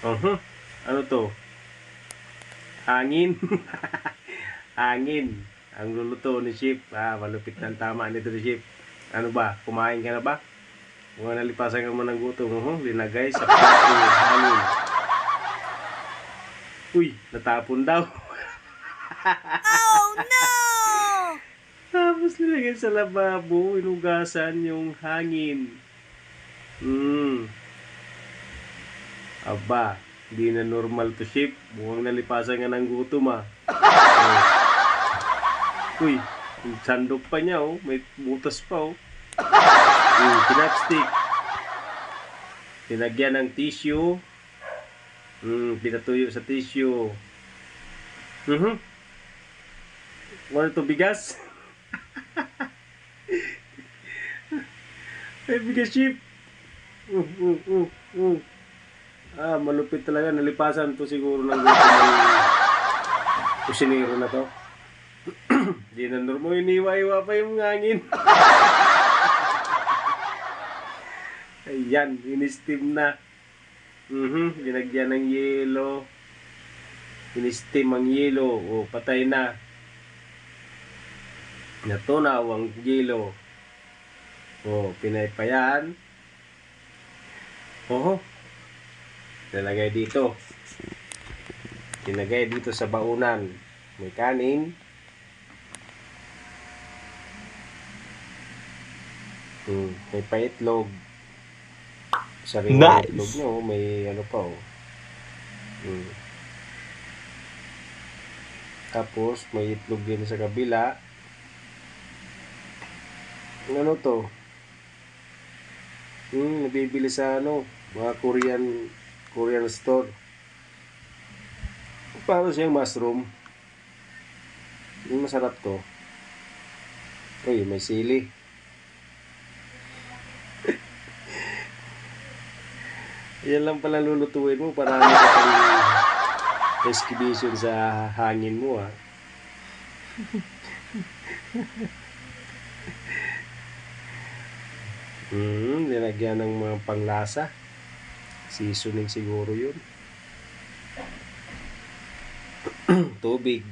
Uh-huh. Ano to? Hangin. Hangin. Ang luluto ni Chip. Ah, malupit ng tama nito ni Chip. Ano ba? Kumain ka na ba? Kung nalipasan ka mo ng gutom, uh linagay sa plato hangin. Uy, natapon daw. Oh no! Tapos nilagay sa lababo, inugasan yung hangin. Hmm. Aba, hindi na normal to ship. Mukhang nalipasan nga ng gutom ah. Oh. Uy, yung sandok pa niya oh. May butas pa oh. Hmm, kinapstick. Pinagyan ng tissue. Hmm, pinatuyo sa tissue. Mhm. Ano to bigas? Ay, bigas chip. Uh, uh, uh, uh. Ah, malupit talaga. Nalipasan to siguro ng kusinero na to. Di na normal. Iniwa-iwa pa yung hangin. Ayan, in-steam na. Mhm, ginagyan ng yelo. In-steam ang yelo. O, patay na. Natunaw ang yelo. O, pinaypayan. Oho. Nalagay dito. Kinagay dito sa baunan. May kanin. Hmm, may paitlog. Sarili Nice. itlog nyo, may ano pa oh. Hmm. Tapos, may itlog din sa kabila. Ano to? Hmm, nabibili sa ano, mga Korean Korean store. Paano siyang mushroom? Hmm, masarap to. Uy, may sili. Yan lang pala lulutuin mo para ano ka exhibition sa hangin mo ah. Hmm, nilagyan ng mga panglasa. Seasoning siguro yun. tubig.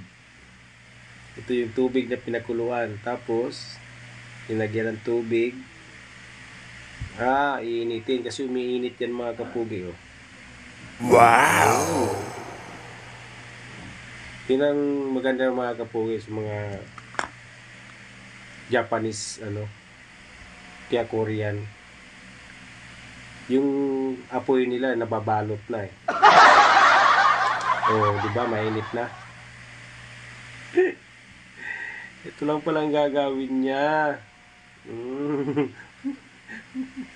Ito yung tubig na pinakuluan. Tapos, nilagyan ng tubig. Ah, iinitin kasi umiinit yan mga kapugi. Oh. Wow! Yun ang maganda mga kapugi sa mga Japanese, ano, kaya Korean. Yung apoy nila nababalot na eh. Oh, di ba mainit na? Ito lang palang gagawin niya. Mm.